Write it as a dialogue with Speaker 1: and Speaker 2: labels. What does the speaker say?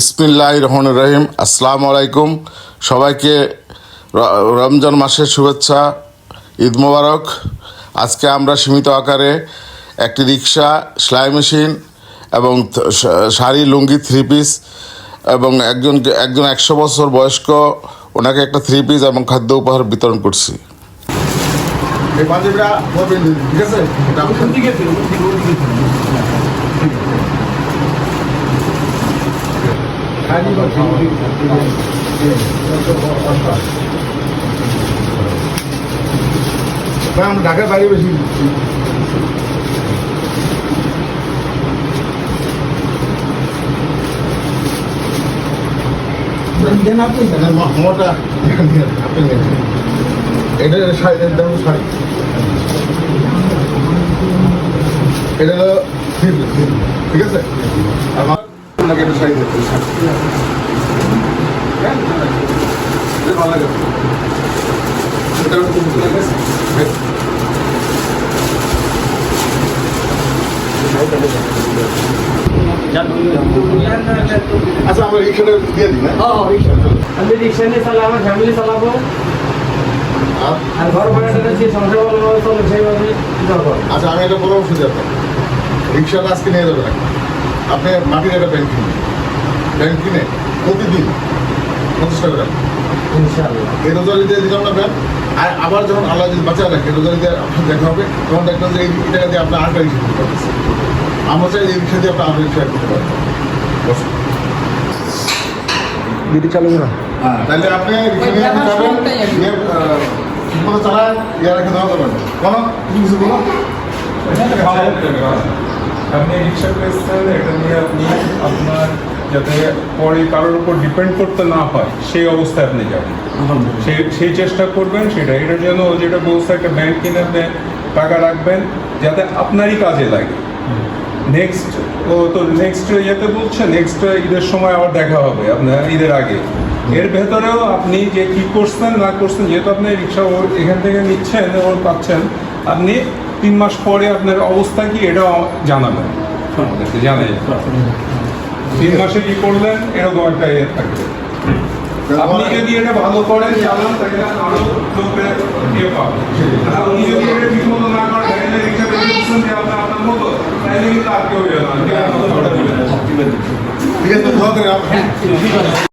Speaker 1: ইসমিল্লাহ রহমান রহিম আসসালামু আলাইকুম সবাইকে রমজান মাসের শুভেচ্ছা ঈদ মোবারক। আজকে আমরা সীমিত আকারে একটি রিক্সা সেলাই মেশিন এবং শাড়ি লুঙ্গি থ্রি পিস এবং একজন একজন একশো বছর বয়স্ক ওনাকে একটা থ্রি পিস এবং খাদ্য উপহার বিতরণ করছি। এই পাঞ্জাবিটা ঠিক আছে
Speaker 2: আমরা ঢাকার বাইরে বেশি।
Speaker 1: এটা দাম এটা ঠিক আছে? আপনাকে একটা দিতে শাড়ি। হ্যাঁ? ভালো লাগে লাগে। হ্যাঁ। আচ্ছা আমরা রিক্সাটা দিয়ে দিই না
Speaker 3: আমি রিক্সা নিয়ে চালাই আমার ফ্যামিলি চালাবো
Speaker 1: আর
Speaker 3: আর ঘর ভাড়াটা যে সংসার ভালোভাবে চলে সেইভাবে দিতে হবে
Speaker 1: আচ্ছা আমি একটা পরামর্শ রিক্সাটা আজকে নিয়ে যাবেন না। আপনি মাটির একটা ব্যাংক কিনে ব্যাংক কিনে প্রতিদিন পঞ্চাশ টাকা এই রোজারি দিয়ে দিলাম না ব্যাংক আর আবার যখন আল্লাহ যদি বাঁচায় রাখে রোজারি দিয়ে আপনার দেখা হবে তখন দেখবেন যে এই টাকা দিয়ে আপনার আরেকটা রিক্সা কিনতে পারতেছে আমরা চাই এই রিক্সা দিয়ে আপনার আরেকটা রিক্সা কিনতে পারবেন বসুন।
Speaker 2: চালু না
Speaker 1: হ্যাঁ তাহলে আপনি যাবেন ঠিকমতো চালান ইয়ে রেখে দেওয়া যাবেন কোনো কিছু বলো।
Speaker 4: আপনি রিক্সা পেয়েছেন এটা নিয়ে আপনি আপনার যাতে পরে কারোর উপর ডিপেন্ড করতে না হয় সেই অবস্থায় আপনি যাবেন। সেই চেষ্টা করবেন সেটা এটার জন্য যেটা বলছে একটা ব্যাংক কিনে আপনি টাকা রাখবেন যাতে আপনারই কাজে লাগে। নেক্সট ও তো নেক্সট ইয়েতে বলছে নেক্সট ঈদের সময় আবার দেখা হবে আপনার ঈদের আগে। এর ভেতরেও আপনি যে কি করছেন না করছেন যেহেতু আপনি রিক্সা ওর এখান থেকে নিচ্ছেন ওর পাচ্ছেন আপনি তিন মাস পরে আপনার অবস্থা কি এটাও জানাবেন। আমাদেরকে জানাই। তিন মাসে কি করলেন এরকম একটা ইয়ে থাকবে। আপনি যদি এটা ভালো করেন চালান তাহলে আরও লোকের ইয়ে পাবে। আর আপনি যদি এটা ঠিক মতো না করেন তাহলে রিক্সা পেয়ে দিচ্ছেন যে আপনার আপনার মতো তাহলে কিন্তু আর কেউ ইয়ে না।
Speaker 1: ঠিক আছে দোয়া